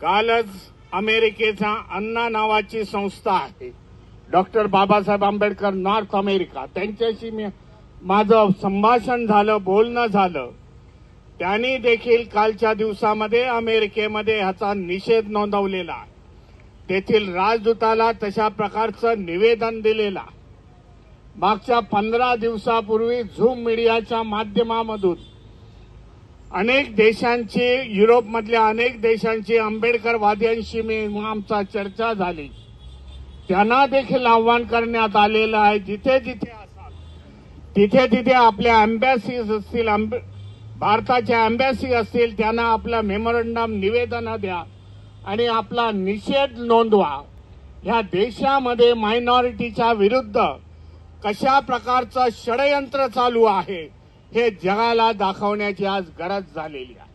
कालच अमेरिकेचा अन्ना नावाची संस्था आहे. Doctor Babasaheb Ambedkar North America. त्यांच्याशी मी माझं संभाषण झालं बोलणं झालं. त्यांनी देखील कालच्या दिवसामध्ये अमेरिकेमध्ये ह्याचा निषेध नोंदवलेला आहे. तेथील राजदूताला तशा प्रकारचं निवेदन दिलेलं मागच्या पंधरा दिवसापूर्वी झूम मीडियाच्या माध्यमामधून अनेक देशांचे युरोपमधल्या अनेक देशांची आंबेडकरवाद्यांशी मी आमचा चर्चा झाली. त्यांना देखील आव्हान करण्यात आलेलं आहे जिथे जिथे तिथे तिथे आपल्या अँबॅसीज असतील भारताच्या अँबॅसी असतील त्यांना आपलं मेमोरंडम निवेदन द्या आणि आपला निषेध नोंदवा. ह्या देशामध्ये मायनॉरिटीच्या विरुद्ध कशा प्रकारचं षडयंत्र चालू आहे? हे जगाला दाखवण्याची आज गरज झालेली आहे.